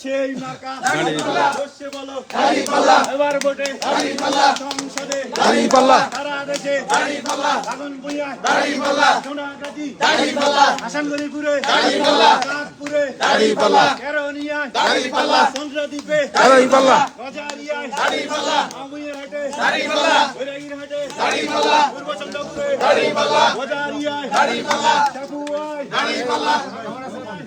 সেই মার্কা বসে বলো। এবার ভোটে সংসদে সারা দেশে আগুন বুইয়া সোনাগাজী হাসানগঞ্জপুরে চাঁদপুরে কেরনিয়ায় চন্দ্রদ্বীপে গজারিয়ায় আমুইয়ারহাটে বৈরাগীরহাটে পূর্বচন্দ্রপুরে গজারিয়ায় সাপুয়ায় গজারিয়ায় বলই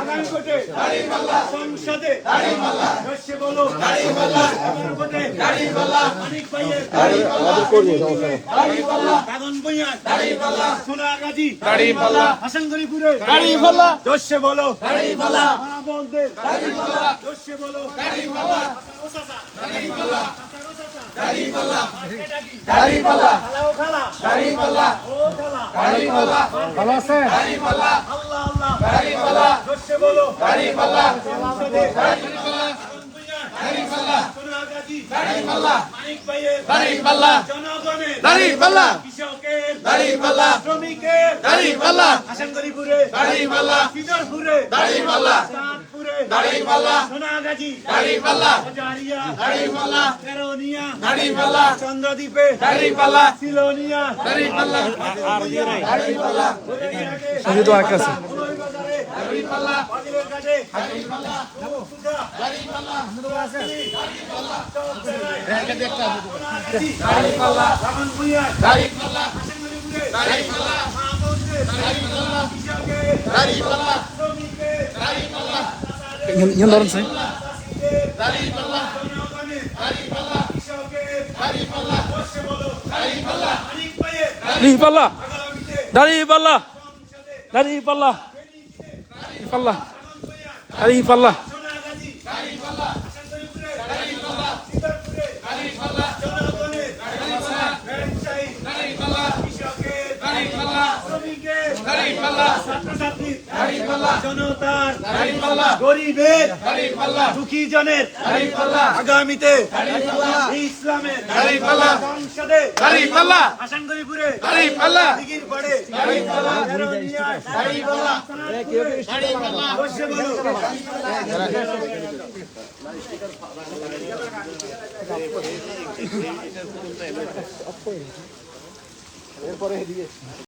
আগামী সংসদে রস্যে বলো আগামী ভোটে মানিক ভাইয়ের আগুন বইয়ায় সোনাগাজী হাসানগঞ্জপুরে জোশে বলো বলতে জোশে বলো মানিক ভাইয়ের জনগণের কৃষকের শ্রমিকের সিদরপুরে চাঁদপুরে সোনাগাজী হাজারিয়া কেরনিয়া চন্দ্রদ্বীপে সিলোনিয়া সঙ্গীত আঁকা আছে ইন ধরুন স্যার فالله هذه فالله. পাল্লা দাঁড়িয়ে পাল্লা পাল্লা দাঁড়িয়ে পাল্লা জনতার গরিবের দুঃখী জনের আগামীতে ইসলামের সংসদে হাসানগঞ্জপুরে দিঘির পাড়ে বসে বলো